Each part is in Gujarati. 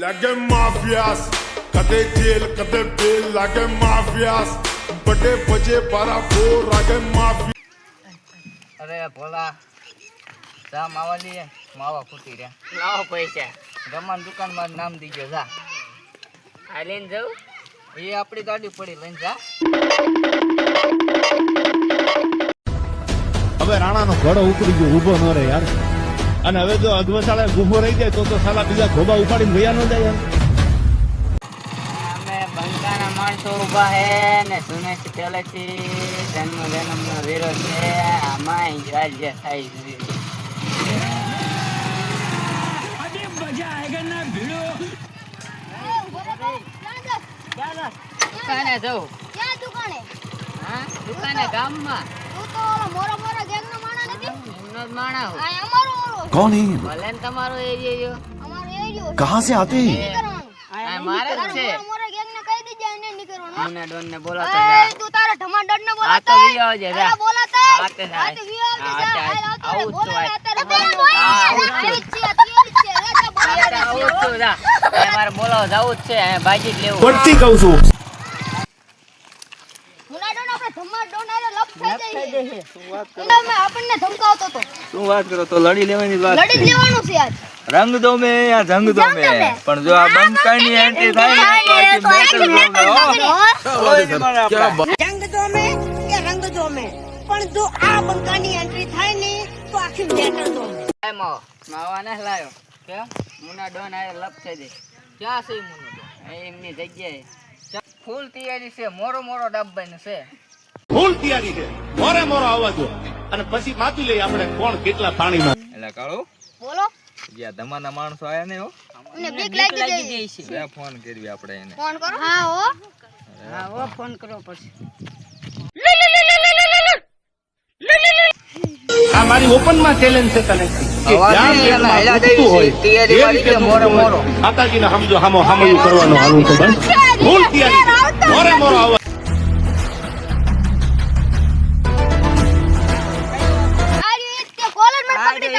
લાગે માફિયાસ કદે જેલ કદે બેલ લાગે માફિયાસ. બડે બજે બારા ફોર લાગે માફિયા અરે ભોલા જા માવા લઈએ માવા ખૂટી રહ્યા. લાવો પૈસા. ગમાન દુકાનમાં નામ દીજો જા. આ લઈને જવું એ આપણી ગાડી પડી લઈને જા. હવે રાણાનો ઘોડો ઉપડી ગયો ઊભો ન રહે યાર. અને હવે જો અધવશાળા ગુફો રહી જાય તો તો સાલા બીજા ખોબા ઉપાડીને ભૈયા ન જાય અમે બંકાના માણસો ઊભા હે ને સુનેશ પહેલેથી જન્મ જન્મનો વિરોધ છે. આમાં રાજ્ય થાય છે. દુકાને જવું ક્યાં દુકાને? હા દુકાને ગામમાં. તું તો મોરો મોરો ગેંગનો માણસ નથી. એમનો જ માણા હું આ અમારો ઓલો कौन है ये लोग ભલે ને તમારો એરિયો અમારો એરિયો कहाँ से आते हैं ये? નીકળવાનું આ મારે જ તારો છે મોરો મોરો ગેંગને કહી દેજે એને નીકળવાનું મુને ડોન ને બોલાતો એ, જા તું તારા ઢમાડડ ને આ બોલાતો તો હે? વી આવજે જા અરે બોલાતા હે? આ તે આ થાય. તો વી આવજે, આ જા, તે હાલ આવતો રે, આવું જ બોલે હોય. રે, અત્યારે આ બોલે, આવું જ આવી જ છે, અત્યારે જ છે, રે, જા, બોલે રે, આવું જ છું, જા. એ મારે બોલાવા જવું જ છે. અહીંયા ભાજી જ લેવું પડતી કહું છું મુનાડોને આપણે ધમાડોને હારે લપ થઈ જઈએ. એના મેં આપણને ધમકાવતો હતો. શું વાત કરો? તો લડી લેવાની વાત લડી લેવાનું છે આજ. રંગ દો મે યા જંગ દો મે જંગ દો મે. પણ જો આ બંકાની એન્ટ્રી થાય ને તો આખી મેટર દો રંગ જો મેં કે રંગ જો મેં? પણ જો આ બંકાની એન્ટ્રી થાય ને તો આખી મેટર જો મેં. માવા ને લાયો. કેમ? મુના ડોન આય લપ થઈ દે ક્યાં છે મુનો એ એમની જગ્યાએ. ફૂલ તૈયારી છે. મોરો મોરો ડાબ્બાઈને છે. ફૂલ તૈયારી છે. મોરે મોરો આવવા દો અને પછી માપી લઈએ આપણે કોણ કેટલા પાણીમાં. એટલે કાળો? બોલો. જ્યાં તમારા માણસો આયા ને હો? અમને બીક લાગી ગઈ. છે. બે ફોન કરવી આપણે એને. ફોન કરો. હા હો. હા હો ફોન કરો પછી. આ મારી ઓપનમાં ચેલેન્જ છે તને. કે અવાજ સમજો નહીં, પેટમાં કરવાનો હેલા તો હોય,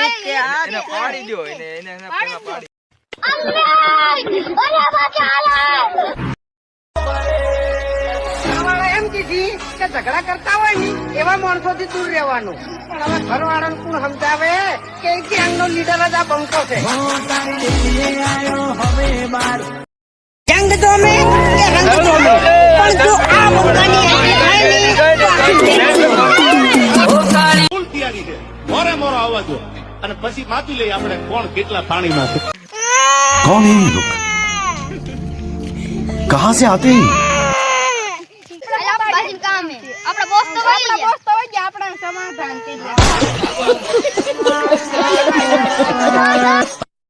માં પકડી એને પાડી દો એને એને એને પેલા પાડી. અરે બાકી એમ કીધી કે ઝઘડા કરતા હોય ને એવા માણસો થી દૂર રહેવાનું. પણ હવે ઘર વાળા કોણ સમજાવે કે ગેંગ નો લીડર જ આ બંકો છે? ગેંગ જો મેં કે રંગ જો મેં પણ જો આ બંકાની ને આખી તૈયારી છે? મોરે મોરો આવવા દો અને પછી માપી લઈએ આપણે કોણ કેટલા પાણીમાં છે कौन है ये लोग कहाँ से आते हैं ये? અરે આપણા બાજુનું કામ હે આપણા બોસ તો વહી ગયા બોસ તો વહી ગયા આપણા સમાધાન થઈ